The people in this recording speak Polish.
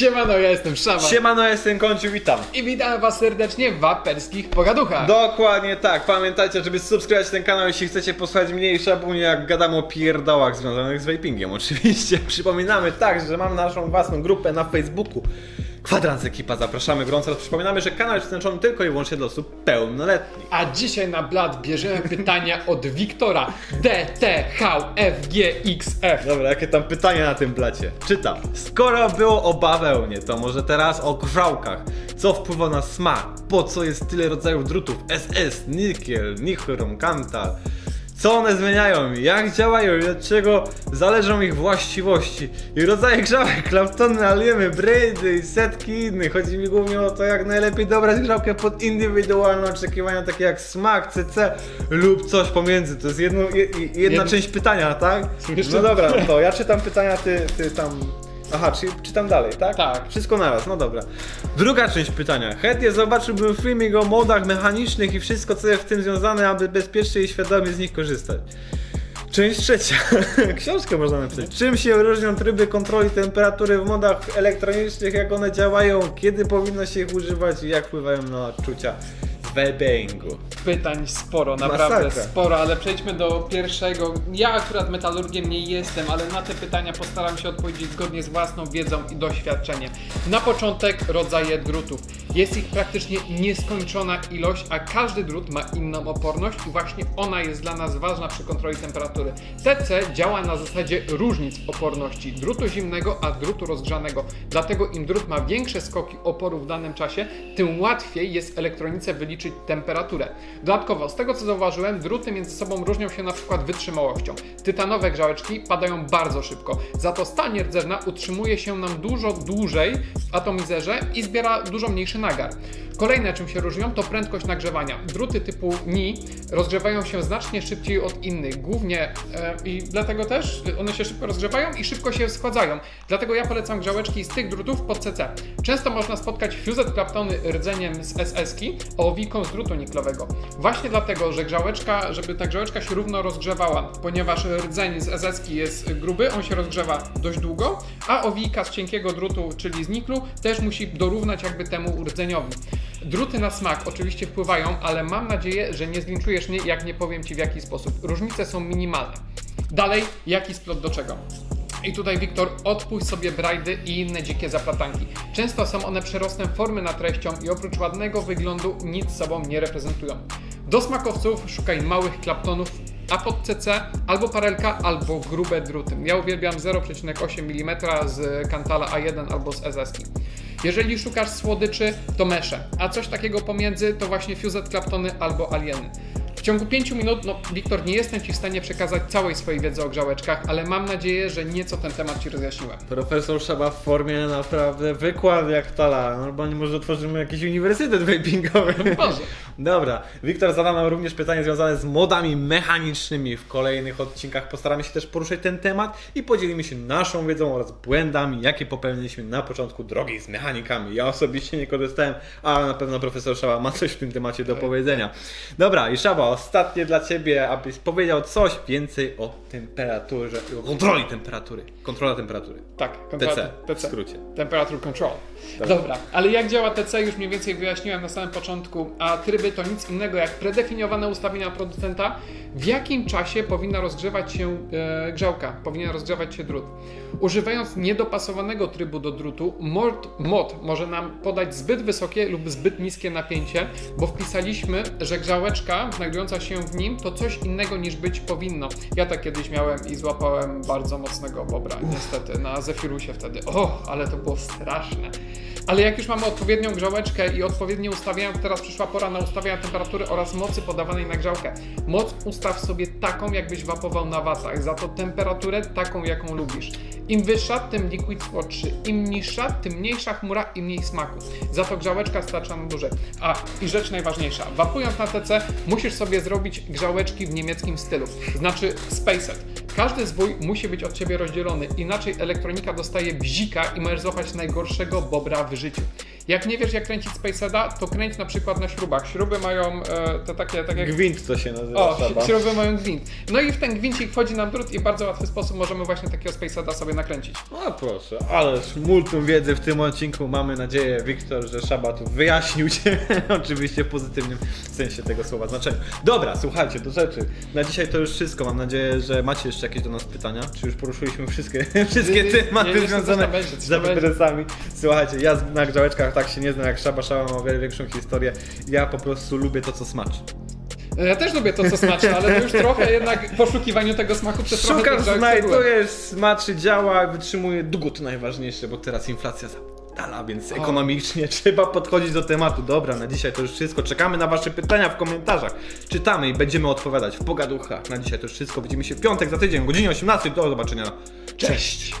Siemano, ja jestem Szaman Siemano, jestem Kończył, witam. i witam was serdecznie w waperskich pogaduchach. Dokładnie tak, pamiętajcie, żeby subskrybować ten kanał, jeśli chcecie posłuchać mniej szabunie, jak gadamy o pierdołach związanych z vapingiem. Oczywiście przypominamy także, że mam naszą własną grupę na Facebooku. Kwadrans Ekipa, zapraszamy gorąco. Przypominamy, że kanał jest przeznaczony tylko i wyłącznie dla osób pełnoletnich. A dzisiaj na blat bierzemy pytania od Wiktora DTHFGXF. Dobra, jakie tam pytania na tym blacie? Czytam. Skoro było o bawełnie, to może teraz o grzałkach. Co wpływa na smak? Po co jest tyle rodzajów drutów? SS, nikiel, nichrom, kantal. Co one zmieniają? Jak działają? I od czego zależą ich właściwości? I rodzaje grzałek, klamptony, aliemy, braidy i setki innych. Chodzi mi głównie o to, jak najlepiej dobrać grzałkę pod indywidualne oczekiwania, takie jak smak, CC lub coś pomiędzy. To jest jedno, je, jedna Jedno- część pytania, tak? No dobra, to ja czytam pytania, ty, ty tam... Aha, czy, czytam dalej, tak? Tak. Wszystko naraz, no dobra. Druga część pytania. Chętnie zobaczyłbym filmik o modach mechanicznych i wszystko, co jest w tym związane, aby bezpiecznie i świadomie z nich korzystać. Część trzecia. Książkę można napisać. Czym się różnią tryby kontroli temperatury w modach elektronicznych, jak one działają, kiedy powinno się ich używać i jak wpływają na odczucia w vapingu. Pytań sporo, naprawdę Masakra. sporo, ale przejdźmy do pierwszego. Ja akurat metalurgiem nie jestem, ale na te pytania postaram się odpowiedzieć zgodnie z własną wiedzą i doświadczeniem. Na początek rodzaje drutów. Jest ich praktycznie nieskończona ilość, a każdy drut ma inną oporność i właśnie ona jest dla nas ważna przy kontroli temperatury. TC działa na zasadzie różnic oporności drutu zimnego, a drutu rozgrzanego. Dlatego im drut ma większe skoki oporu w danym czasie, tym łatwiej jest elektronice wyliczyć temperaturę. Dodatkowo, z tego co zauważyłem, druty między sobą różnią się na przykład wytrzymałością. Tytanowe grzałeczki padają bardzo szybko, za to stal nierdzewna utrzymuje się nam dużo dłużej w atomizerze i zbiera dużo mniejszy nagar. Kolejne, czym się różnią, to prędkość nagrzewania. Druty typu Ni rozgrzewają się znacznie szybciej od innych, głównie e, i dlatego też one się szybko rozgrzewają i szybko się schładzają. Dlatego ja polecam grzałeczki z tych drutów pod CC. Często można spotkać fuzet klaptony rdzeniem z SS-ki, a owijką z drutu niklowego. Właśnie dlatego, że grzałeczka, żeby ta grzałeczka się równo rozgrzewała, ponieważ rdzeń z SS-ki jest gruby, on się rozgrzewa dość długo, a owijka z cienkiego drutu, czyli z niklu, też musi dorównać jakby temu rdzeniowi. Druty na smak oczywiście wpływają, ale mam nadzieję, że nie zlinczujesz mnie, jak nie powiem Ci w jaki sposób. Różnice są minimalne. Dalej, jaki splot do czego? I tutaj Wiktor, odpuść sobie brajdy i inne dzikie zaplatanki. Często są one przerostem formy nad treścią i oprócz ładnego wyglądu nic sobą nie reprezentują. Do smakowców szukaj małych klaptonów, a pod CC albo parelka, albo grube druty. Ja uwielbiam 0,8 mm z Kantala A1 albo z SS-ki. Jeżeli szukasz słodyczy, to mesze, a coś takiego pomiędzy to właśnie Fuzet Claptony albo Alieny. W ciągu 5 minut, no Wiktor, nie jestem Ci w stanie przekazać całej swojej wiedzy o grzałeczkach, ale mam nadzieję, że nieco ten temat Ci rozjaśniłem. Profesor Szaba w formie naprawdę wykład jak tala. Normalnie może otworzymy jakiś uniwersytet vapingowy. Może. Dobra, Wiktor zadał nam również pytanie związane z modami mechanicznymi. W kolejnych odcinkach postaramy się też poruszyć ten temat i podzielimy się naszą wiedzą oraz błędami, jakie popełniliśmy na początku drogi z mechanikami. Ja osobiście nie korzystałem, ale na pewno profesor Szaba ma coś w tym temacie do powiedzenia. Dobra, i Szaba, ostatnie dla Ciebie, abyś powiedział coś więcej o temperaturze, o kontroli temperatury. Kontrola temperatury. Tak, TC, TC. w skrócie. Temperature Control. Dobra, ale jak działa TC już mniej więcej wyjaśniłem na samym początku, a tryby to nic innego jak predefiniowane ustawienia producenta, w jakim czasie powinna rozgrzewać się e, grzałka, powinien rozgrzewać się drut. Używając niedopasowanego trybu do drutu, mod, mod może nam podać zbyt wysokie lub zbyt niskie napięcie, bo wpisaliśmy, że grzałeczka znajdująca się w nim to coś innego niż być powinno. Ja tak kiedyś miałem i złapałem bardzo mocnego bobra, niestety, na Zefirusie wtedy. O, ale to było straszne. Ale jak już mamy odpowiednią grzałeczkę i odpowiednie ustawienia, teraz przyszła pora na ustawienia temperatury oraz mocy podawanej na grzałkę. Moc ustaw sobie taką, jakbyś wapował na watach, za to temperaturę taką, jaką lubisz. Im wyższa, tym liquid słodszy. Im niższa, tym mniejsza chmura i mniej smaku. Za to grzałeczka starcza nam dłużej. A, i rzecz najważniejsza. Wapując na TC, musisz sobie zrobić grzałeczki w niemieckim stylu. Znaczy spacet. Każdy zwój musi być od Ciebie rozdzielony, inaczej elektronika dostaje bzika i możesz złapać najgorszego bobra w życiu. Jak nie wiesz jak kręcić Spaceda, to kręć na przykład na śrubach. Śruby mają e, te takie, tak jak... Gwint to się nazywa. O, szaba. śruby mają gwint. No i w ten gwincik wchodzi nam drut i w bardzo łatwy sposób możemy właśnie takiego Spaceda sobie nakręcić. No proszę, ależ multum wiedzy w tym odcinku. Mamy nadzieję, Wiktor, że Szaba tu wyjaśnił Cię. Oczywiście w pozytywnym sensie tego słowa znaczenia. Dobra, słuchajcie, do rzeczy. Na dzisiaj to już wszystko. Mam nadzieję, że macie jeszcze jakieś do nas pytania. Czy już poruszyliśmy wszystkie, wszystkie Nie, nie, tematy nie, związane z. AWS-ami? Słuchajcie, ja na grzałeczkach tak się nie znam jak Szaba. Szaba ma o wiele większą historię. Ja po prostu lubię to, co smaczy. Ja też lubię to, co smaczy, ale to już trochę jednak w poszukiwaniu tego smaku przez trochę Szukasz, znajdujesz, smaczy, działa, wytrzymuje długo to najważniejsze, bo teraz inflacja zadala, więc ekonomicznie trzeba podchodzić do tematu. Dobra, na dzisiaj to już wszystko. Czekamy na wasze pytania w komentarzach. Czytamy i będziemy odpowiadać w pogaduchach. Na dzisiaj to już wszystko. Widzimy się w piątek za tydzień o godzinie 18. Do zobaczenia. Cześć!